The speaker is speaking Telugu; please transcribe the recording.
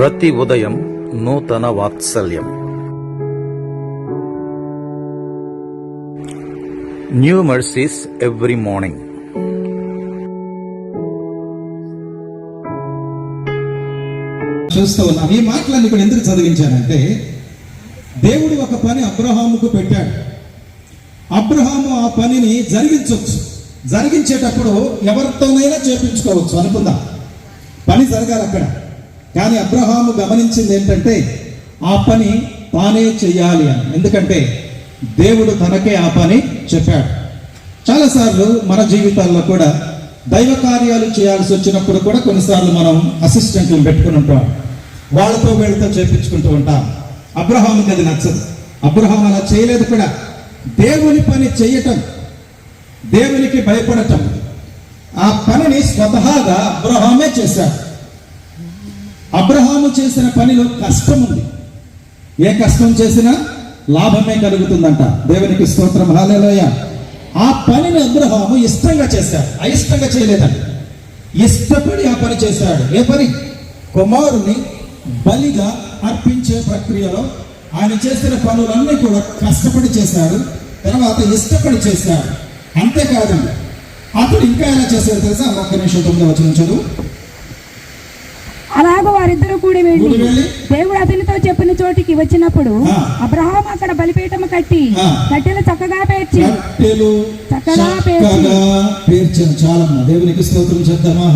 ప్రతి ఉదయం నూతన వాత్సల్యం. న్యూ మర్సీస్ ఎవ్రీ మార్నింగ్ చూస్తూ ఉన్నాం. ఈ మాటలన్నీ ఇక్కడ ఎందుకు చదివించానంటే దేవుడు ఒక పని అబ్రహాముకు పెట్టాడు. అబ్రహాము ఆ పనిని జరిగించవచ్చు జరిగించేటప్పుడు ఎవరితోనైనా చేపించుకోవచ్చు అనుకుందాం. పని జరగాలి అక్కడ. కానీ అబ్రహాము గమనించింది ఏంటంటే ఆ పని తానే చేయాలి అని. ఎందుకంటే దేవుడు తనకే ఆ పని చెప్పాడు. చాలాసార్లు మన జీవితాల్లో కూడా దైవ కార్యాలు చేయాల్సి వచ్చినప్పుడు కూడా కొన్నిసార్లు మనం అసిస్టెంట్లను పెట్టుకుని ఉంటాం వాళ్ళతో వీళ్ళతో చేపించుకుంటూ ఉంటాం. అబ్రహాముకి అది నచ్చదు. అబ్రహాం అలా చేయలేదు కూడా. దేవుని పని చేయటం దేవునికి భయపడటం ఆ పనిని స్వతహాగా అబ్రహామే చేశాడు. అబ్రహాము చేసిన పనిలో కష్టం ఉంది ఏ కష్టం చేసినా లాభమే కలుగుతుందంట. దేవునికి స్తోత్రం. హాలేలోయ ఆ పనిని అబ్రహాము ఇష్టంగా చేశాడు. అయిష్టంగా చేయలేదంట. ఇష్టపడి ఆ పని చేశాడు. ఏ పని? కుమారుని బలిగా అర్పించే ప్రక్రియలో ఆయన చేసిన పనులన్నీ కూడా కష్టపడి చేశాడు. తర్వాత ఇష్టపడి చేశాడు. అంతేకాదండి అతడు ఇంకా ఎలా చేశాడు తెలుసా? ఒక్క నిమిషం తొమ్మిది వచ్చిన చదువు. అలాగ వారిద్దరూ కూడి వెళ్ళి దేవుడు అతనితో చెప్పిన చోటికి వచ్చినప్పుడు. అబ్రహాం అక్కడ బలిపీఠము కట్టి. కట్టెలు చక్కగా పేర్చి చక్కగా పేర్చిన చాలమ్మ దేవునికి స్తోత్రం చేద్దామా